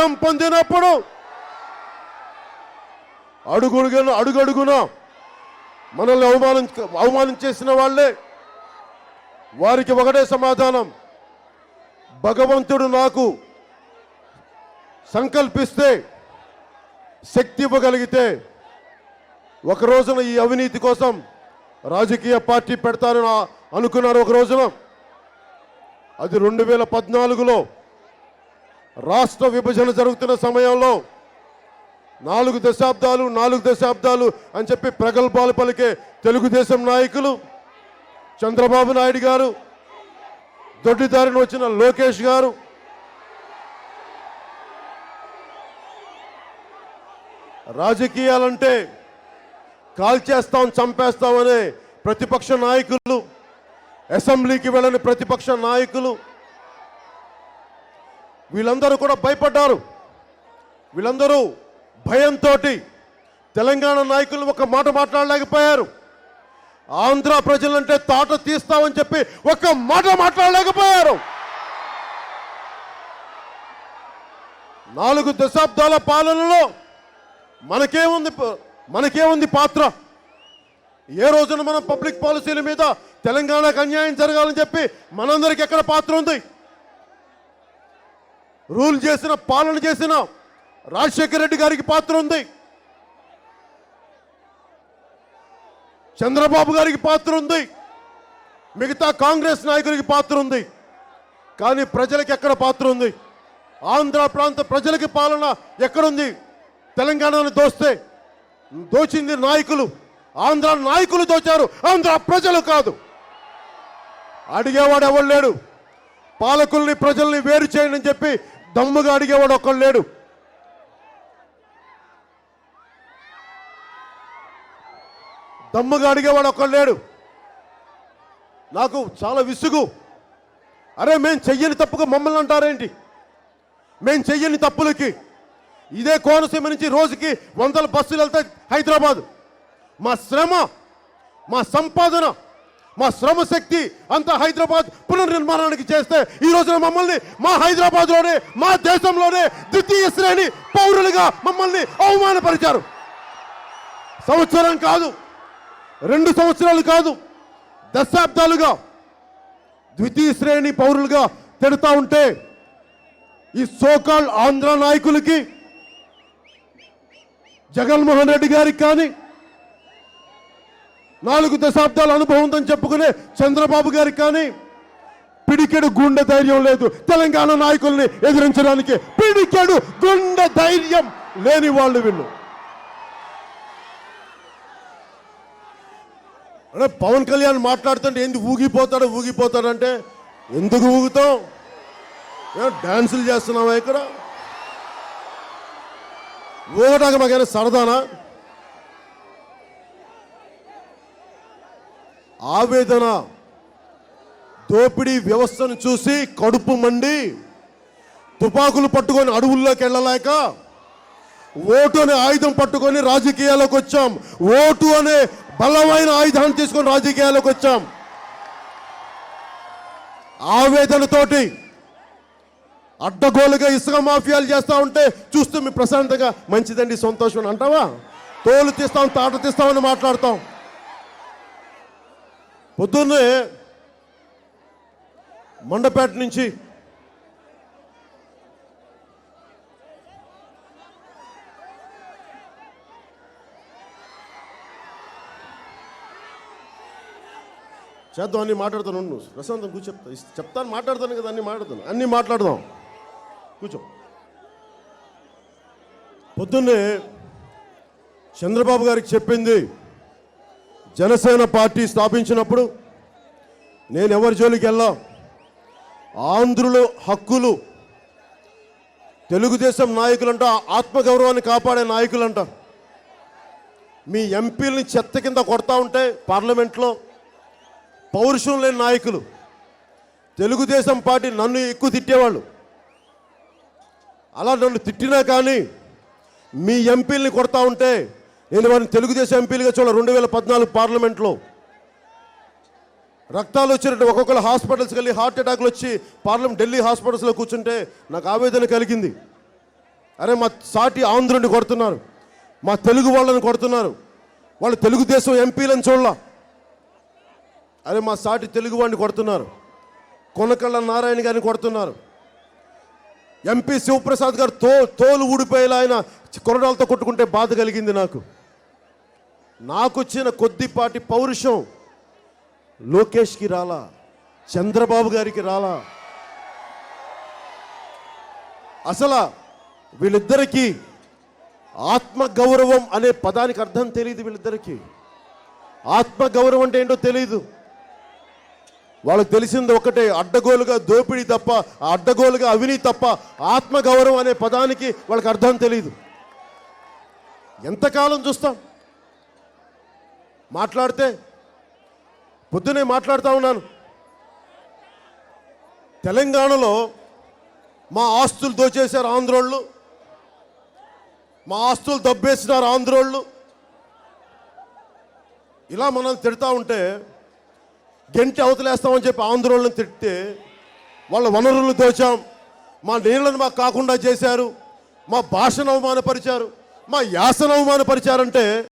జయం పొందినప్పుడు అడుగుడుగున అడుగడుగున మనల్ని అవమానం అవమానం చేసిన వాళ్ళే. వారికి ఒకటే సమాధానం. భగవంతుడు నాకు సంకల్పిస్తే శక్తి ఇవ్వగలిగితే ఒక రోజున ఈ అవినీతి కోసం రాజకీయ పార్టీ పెడతారని అనుకున్నారు ఒక రోజున. అది రెండు వేల పద్నాలుగులో రాష్ట్ర విభజన జరుగుతున్న సమయంలో నాలుగు దశాబ్దాలు నాలుగు దశాబ్దాలు అని చెప్పి ప్రగల్భాలు పలికే తెలుగుదేశం నాయకులు చంద్రబాబు నాయుడు గారు దొడ్డిదారిని వచ్చిన లోకేష్ గారు రాజకీయాలంటే కాల్చేస్తాం చంపేస్తామనే ప్రతిపక్ష నాయకులు అసెంబ్లీకి వెళ్ళని ప్రతిపక్ష నాయకులు వీళ్ళందరూ కూడా భయపడ్డారు. వీళ్ళందరూ భయంతో తెలంగాణ నాయకులు ఒక మాట మాట్లాడలేకపోయారు. ఆంధ్ర ప్రజలంటే తాట తీస్తామని చెప్పి ఒక్క మాట మాట్లాడలేకపోయారు. నాలుగు దశాబ్దాల పాలనలో మనకేముంది ప- మనకేముంది పాత్ర? ఏ రోజున మనం పబ్లిక్ పాలసీల మీద తెలంగాణకు అన్యాయం జరగాలని చెప్పి మనందరికి ఎక్కడ పాత్ర ఉంది? రూల్ చేసిన పాలన చేసిన రాజశేఖర రెడ్డి గారికి పాత్ర ఉంది. చంద్రబాబు గారికి పాత్ర ఉంది. మిగతా కాంగ్రెస్ నాయకులకి పాత్ర ఉంది. కానీ ప్రజలకు ఎక్కడ పాత్ర ఉంది? ఆంధ్ర ప్రాంత ప్రజలకి పాలన ఎక్కడుంది? తెలంగాణను దోస్తే దోచింది నాయకులు. ఆంధ్ర నాయకులు దోచారు. ఆంధ్ర ప్రజలు కాదు. అడిగేవాడు ఎవడు లేడు? పాలకుల్ని ప్రజల్ని వేరు చేయండి అని చెప్పి దమ్ముగా అడిగేవాడు ఒక్కడు లేడు. దమ్ముగా అడిగేవాడు ఒక్కడు లేడు. నాకు చాలా విసుగు. అరే మేము చెయ్యని తప్పుగా మమ్మల్ని అంటారేంటి? మేము చెయ్యని తప్పులకి ఇదే కోనసీమ నుంచి రోజుకి వందల బస్సులు వెళ్తాయి హైదరాబాద్. మా శ్రమ మా సంపాదన మా శ్రమ శక్తి అంతా హైదరాబాద్ పునర్నిర్మాణానికి చేస్తే ఈ రోజున మమ్మల్ని మా హైదరాబాద్లోనే మా దేశంలోనే ద్వితీయ శ్రేణి పౌరులుగా మమ్మల్ని అవమానపరిచారు. సంవత్సరం కాదు రెండు సంవత్సరాలు కాదు దశాబ్దాలుగా ద్వితీయ శ్రేణి పౌరులుగా తిడతా ఉంటే ఈ సోకాల్ ఆంధ్ర నాయకులకి జగన్మోహన్ రెడ్డి గారికి కానీ నాలుగు దశాబ్దాల అనుభవం చెప్పుకునే చంద్రబాబు గారికి కానీ పిడికెడు గుండె ధైర్యం లేదు. తెలంగాణ నాయకుల్ని ఎదిరించడానికి పిడికెడు గుండె ధైర్యం లేని వాళ్ళు వీళ్ళు. అంటే పవన్ కళ్యాణ్ మాట్లాడుతుంటే ఎందుకు ఊగిపోతాడు ఊగిపోతాడంటే ఎందుకు ఊగుతాం? డాన్సులు చేస్తున్నావా ఇక్కడ? ఊగటాక మాకైనా సరదానా? ఆవేదన దోపిడీ వ్యవస్థను చూసి కడుపు మండి తుపాకులు పట్టుకొని అడవుల్లోకి వెళ్ళలేక ఓటు అనే ఆయుధం పట్టుకొని రాజకీయాల్లోకి వచ్చాం. ఓటు అనే బలమైన ఆయుధాన్ని తీసుకొని రాజకీయాల్లోకి వచ్చాం. ఆవేదనతోటి అడ్డగోలుగా ఇసుక మాఫియాలు చేస్తా ఉంటే చూస్తూ మీ ప్రశాంతంగా మంచిదండి సంతోషం అంటావా? తోలు తీస్తాం తాట తీస్తామని మాట్లాడతాం. పొద్దున్నే మండపేట నుంచి చేద్దాం అన్ని మాట్లాడతాను నువ్వు ప్రశాంతం కూర్చో చెప్తా. చెప్తాను మాట్లాడతాను కదా అన్నీ మాట్లాడతాను. అన్ని మాట్లాడదాం. కూర్చో. పొద్దున్నే చంద్రబాబు గారికి చెప్పింది జనసేన పార్టీ స్థాపించినప్పుడు నేను ఎవరి జోలికి వెళ్ళాం? ఆంధ్రులు హక్కులు. తెలుగుదేశం నాయకులంట ఆత్మగౌరవాన్ని కాపాడే నాయకులంట. మీ ఎంపీలని చెత్త కింద కొడతా ఉంటే పార్లమెంట్లో పౌరుషం లేని నాయకులు. తెలుగుదేశం పార్టీ నన్ను ఎక్కువ తిట్టేవాళ్ళు. అలా నన్ను తిట్టినా కానీ మీ ఎంపీల్ని కొడతా ఉంటే నేను వారిని తెలుగుదేశం ఎంపీలుగా చూడ రెండు వేల పద్నాలుగు పార్లమెంట్లో రక్తాలు వచ్చినట్టు ఒక్కొక్కరు హాస్పిటల్స్కి వెళ్ళి హార్ట్ అటాక్లు వచ్చి పార్లమెంట్ ఢిల్లీ హాస్పిటల్స్లో కూర్చుంటే నాకు ఆవేదన కలిగింది. అరే మా సాటి ఆంధ్రుని కొడుతున్నారు. మా తెలుగు వాళ్ళని కొడుతున్నారు. వాళ్ళు తెలుగుదేశం ఎంపీలను చూడాల. అరే మా సాటి తెలుగు వాడిని కొడుతున్నారు. కొనకళ్ళ నారాయణ గారిని కొడుతున్నారు. ఎంపీ శివప్రసాద్ గారు తో తోలు ఊడిపోయేలా ఆయన కొరడాలతో కొట్టుకుంటే బాధ కలిగింది నాకు. నాకు వచ్చిన కొద్దిపాటి పౌరుషం లోకేష్కి రాలా? చంద్రబాబు గారికి రాలా? అసలు వీళ్ళిద్దరికీ ఆత్మగౌరవం అనే పదానికి అర్థం తెలియదు వీళ్ళిద్దరికీ. ఆత్మగౌరవం అంటే ఏంటో తెలియదు వాళ్ళకి తెలిసింది ఒకటే అడ్డగోలుగా దోపిడీ తప్ప అడ్డగోలుగా అవినీతి తప్ప ఆత్మగౌరవం అనే పదానికి వాళ్ళకి అర్థం తెలియదు ఎంతకాలం చూస్తాం? మాట్లాడితే పొద్దునే మాట్లాడుతూ ఉన్నాను. తెలంగాణలో మా ఆస్తులు దోచేశారు ఆంధ్రోళ్ళు. మా ఆస్తులు దబ్బేసినారు ఆంధ్రోళ్ళు. ఇలా మనల్ని తిడతా ఉంటే గెంటి అవతలేస్తామని చెప్పి ఆంధ్రోళ్ళని తిడితే వాళ్ళ వనరులను దోచాం. మా నీళ్ళను మాకు కాకుండా చేశారు. మా భాషను అవమానపరిచారు. మా యాసను అవమానపరిచారంటే